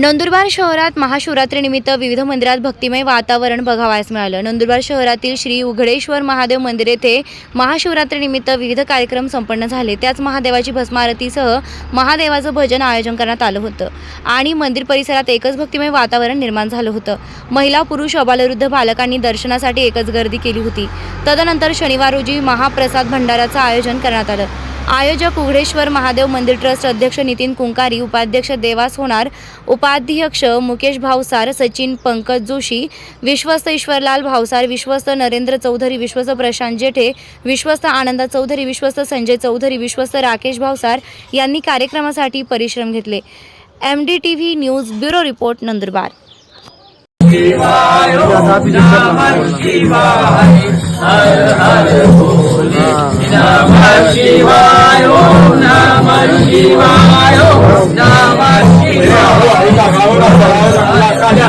नंदुरबार शहरात महाशिवरात्रीनिमित्त विविध मंदिरात भक्तिमय वातावरण बघावयास मिळालं. नंदुरबार शहरातील श्री उघडेश्वर महादेव मंदिर येथे महाशिवरात्रीनिमित्त विविध कार्यक्रम संपन्न झाले. त्याच महादेवाची भस्मारतीसह महादेवाचं भजन आयोजन करण्यात आलं होतं आणि मंदिर परिसरात एकच भक्तिमय वातावरण निर्माण झालं होतं. महिला पुरुष अबालवृद्ध बालकांनी दर्शनासाठी एकच गर्दी केली होती. तदनंतर शनिवार रोजी महाप्रसाद भंडाराचं आयोजन करण्यात आलं. आयोजक उघडेश्वर महादेव मंदिर ट्रस्ट अध्यक्ष नितीन कुंकारी उपाध्यक्ष देवास होणार उपाध्यक्ष मुकेश भावसार सचिन पंकज जोशी विश्वस्त ईश्वरलाल भावसार विश्वस्त नरेंद्र चौधरी विश्वस्त प्रशांत जेठे विश्वस्त आनंद चौधरी विश्वस्त संजय चौधरी विश्वस्त राकेश भावसार यांनी कार्यक्रमासाठी परिश्रम घेतले. M D T V news bureau report Nandurbar. ယောနာမရူပိမာယောနာမရှိသောဘာဝိကာကောနာဘာဝနာကာယ